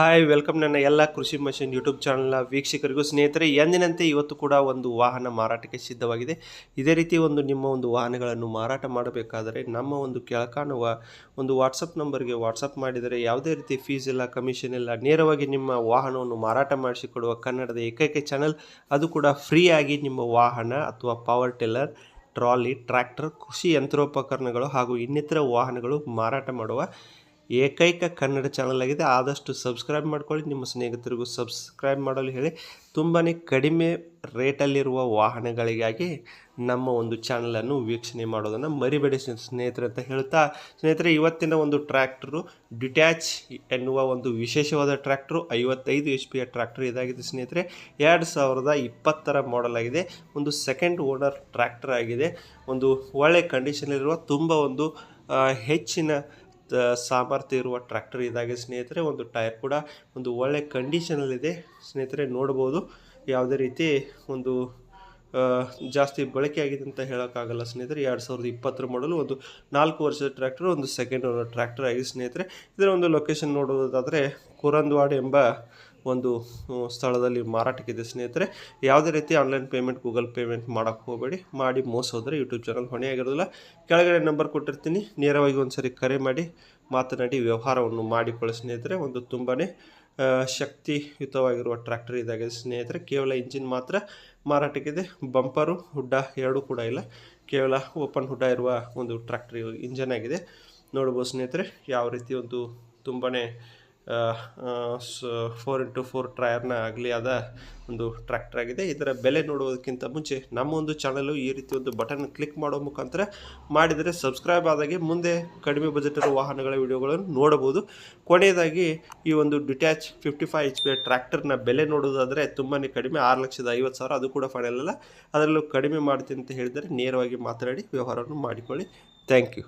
Hi welcome ನನ್ನ ಎಲ್ಲ ಕೃಷಿ ಮಷಿನ್ ಯೂಟ್ಯೂಬ್ ಚಾನಲ್ನ ವೀಕ್ಷಕರಿಗೂ ಸ್ನೇಹಿತರೆ, ಎಂದಿನಂತೆ ಇವತ್ತು ಕೂಡ ಒಂದು ವಾಹನ ಮಾರಾಟಕ್ಕೆ ಸಿದ್ಧವಾಗಿದೆ. ಇದೇ ರೀತಿ ಒಂದು ನಿಮ್ಮ ಒಂದು ವಾಹನಗಳನ್ನು ಮಾರಾಟ ಮಾಡಬೇಕಾದರೆ ನಮ್ಮ ಒಂದು ಕೆಳಕಾಣುವ ಒಂದು ವಾಟ್ಸಪ್ ನಂಬರ್ಗೆ ವಾಟ್ಸಪ್ ಮಾಡಿದರೆ ಯಾವುದೇ ರೀತಿ ಫೀಸ್ ಇಲ್ಲ ಕಮಿಷನ್ ಇಲ್ಲ, ನೇರವಾಗಿ ನಿಮ್ಮ ವಾಹನವನ್ನು ಮಾರಾಟ ಮಾಡಿಸಿಕೊಡುವ ಕನ್ನಡದ ಏಕೈಕ ಚಾನಲ್ ಅದು ಕೂಡ ಫ್ರೀಯಾಗಿ ನಿಮ್ಮ ವಾಹನ ಅಥವಾ ಪವರ್ ಟಿಲ್ಲರ್ ಟ್ರಾಲಿ ಟ್ರ್ಯಾಕ್ಟರ್ ಕೃಷಿ ಯಂತ್ರೋಪಕರಣಗಳು ಹಾಗೂ ಇನ್ನಿತರ ವಾಹನಗಳು ಮಾರಾಟ ಮಾಡುವ ಏಕೈಕ ಕನ್ನಡ ಚಾನಲ್ ಆಗಿದೆ. ಆದಷ್ಟು ಸಬ್ಸ್ಕ್ರೈಬ್ ಮಾಡ್ಕೊಳ್ಳಿ. ನಿಮ್ಮ ಸ್ನೇಹಿತರಿಗೂ ಸಬ್ಸ್ಕ್ರೈಬ್ ಮಾಡಲು ಹೇಳಿ. ತುಂಬಾ ಕಡಿಮೆ ರೇಟಲ್ಲಿರುವ ವಾಹನಗಳಿಗಾಗಿ ನಮ್ಮ ಒಂದು ಚಾನಲನ್ನು ವೀಕ್ಷಣೆ ಮಾಡೋದನ್ನು ಮರಿಬೇಡಿ ಸ್ನೇ- ಸ್ನೇಹಿತರೆ ಅಂತ ಹೇಳ್ತಾ, ಸ್ನೇಹಿತರೆ, ಇವತ್ತಿನ ಒಂದು ಟ್ರ್ಯಾಕ್ಟ್ರು ಡಿಟ್ಯಾಚ್ ಎನ್ನುವ ಒಂದು ವಿಶೇಷವಾದ ಟ್ರ್ಯಾಕ್ಟ್ರು ಐವತ್ತೈದು ಎಚ್ ಪಿಯ ಟ್ರ್ಯಾಕ್ಟರ್ ಇದಾಗಿದೆ ಸ್ನೇಹಿತರೆ. ಎರಡು ಸಾವಿರದ ಇಪ್ಪತ್ತರ ಮಾಡೆಲ್ ಆಗಿದೆ. ಒಂದು ಸೆಕೆಂಡ್ ಓನರ್ ಟ್ರ್ಯಾಕ್ಟರ್ ಆಗಿದೆ. ಒಂದು ಒಳ್ಳೆ ಕಂಡೀಷನಲ್ಲಿರುವ ತುಂಬ ಒಂದು ಹೆಚ್ಚಿನ ಸಾಮರ್ಥ್ಯ ಇರುವ ಟ್ರ್ಯಾಕ್ಟರ್ ಇದಾಗಿದೆ ಸ್ನೇಹಿತರೆ, ಒಂದು ಟೈರ್ ಕೂಡ ಒಂದು ಒಳ್ಳೆ ಕಂಡೀಷನಲ್ಲಿದೆ ಸ್ನೇಹಿತರೆ, ನೋಡ್ಬೋದು. ಯಾವುದೇ ರೀತಿ ಒಂದು ಜಾಸ್ತಿ ಬಳಕೆ ಆಗಿದೆ ಅಂತ ಹೇಳೋಕ್ಕಾಗಲ್ಲ ಸ್ನೇಹಿತರೆ. ಎರಡು ಸಾವಿರದ ಇಪ್ಪತ್ತರ ಮಾಡಲು ಒಂದು ನಾಲ್ಕು ವರ್ಷದ ಟ್ರ್ಯಾಕ್ಟರ್ ಒಂದು ಸೆಕೆಂಡ್ ಟ್ರ್ಯಾಕ್ಟರ್ ಆಗಿದೆ ಸ್ನೇಹಿತರೆ. ಇದರ ಒಂದು ಲೊಕೇಶನ್ ನೋಡುವುದಾದರೆ ಕುರಂದ್ವಾಡ್ ಎಂಬ ಒಂದು ಸ್ಥಳದಲ್ಲಿ ಮಾರಾಟಕ್ಕಿದೆ. ಸ್ನೇಹಿತರೆ, ಯಾವುದೇ ರೀತಿ ಆನ್ಲೈನ್ ಪೇಮೆಂಟ್, ಗೂಗಲ್ ಪೇಮೆಂಟ್ ಮಾಡೋಕ್ಕೆ ಹೋಗಬೇಡಿ. ಮಾಡಿ ಮೋಸ ಹೋದರೆ ಯೂಟ್ಯೂಬ್ ಚಾನಲ್ ಹೊಣೆ ಆಗಿರೋದಿಲ್ಲ. ಕೆಳಗಡೆ ನಂಬರ್ ಕೊಟ್ಟಿರ್ತೀನಿ. ನೇರವಾಗಿ ಒಂದು ಸರಿ ಕರೆ ಮಾಡಿ, ಮಾತನಾಡಿ, ವ್ಯವಹಾರವನ್ನು ಮಾಡಿಕೊಳ್ಳಿ. ಸ್ನೇಹಿತರೆ, ಒಂದು ತುಂಬಾ ಶಕ್ತಿಯುತವಾಗಿರುವ ಟ್ರ್ಯಾಕ್ಟರ್ ಇದಾಗಿದೆ. ಸ್ನೇಹಿತರೆ, ಕೇವಲ ಇಂಜಿನ್ ಮಾತ್ರ ಮಾರಾಟಕ್ಕಿದೆ. ಬಂಪರು, ಹುಡ್ಡ ಎರಡೂ ಕೂಡ ಇಲ್ಲ. ಕೇವಲ ಓಪನ್ ಹುಡ್ಡ ಇರುವ ಒಂದು ಟ್ರ್ಯಾಕ್ಟರ್, ಇಂಜನ್ ಆಗಿದೆ. ನೋಡ್ಬೋದು ಸ್ನೇಹಿತರೆ, ಯಾವ ರೀತಿ ಒಂದು ತುಂಬಾ ಫೋರ್ ಇಂಟು ಫೋರ್ ಟ್ರಯರ್ನ ಆಗಲಿ ಆದ ಒಂದು ಟ್ರ್ಯಾಕ್ಟರ್ ಆಗಿದೆ. ಇದರ ಬೆಲೆ ನೋಡುವುದಕ್ಕಿಂತ ಮುಂಚೆ ನಮ್ಮ ಒಂದು ಚಾನಲು ಈ ರೀತಿ ಒಂದು ಬಟನ್ ಕ್ಲಿಕ್ ಮಾಡೋ ಮುಖಾಂತರ ಮಾಡಿದರೆ ಸಬ್ಸ್ಕ್ರೈಬ್ ಆದಾಗೆ ಮುಂದೆ ಕಡಿಮೆ ಬಜೆಟ್ ವಾಹನಗಳ ವಿಡಿಯೋಗಳನ್ನು ನೋಡಬಹುದು. ಕೊನೆಯದಾಗಿ ಈ ಒಂದು detach fifty five H P ಟ್ರ್ಯಾಕ್ಟರ್ನ ಬೆಲೆ ನೋಡೋದಾದರೆ ತುಂಬಾ ಕಡಿಮೆ, ಆರು ಲಕ್ಷದ ಐವತ್ತು ಸಾವಿರ. ಅದು ಕೂಡ ಫೈನಲ್ ಅಲ್ಲ. ಅದರಲ್ಲೂ ಕಡಿಮೆ ಮಾಡ್ತೀನಿ ಅಂತ ಹೇಳಿದರೆ ನೇರವಾಗಿ ಮಾತನಾಡಿ ವ್ಯವಹಾರವನ್ನು ಮಾಡಿಕೊಳ್ಳಿ. Thank you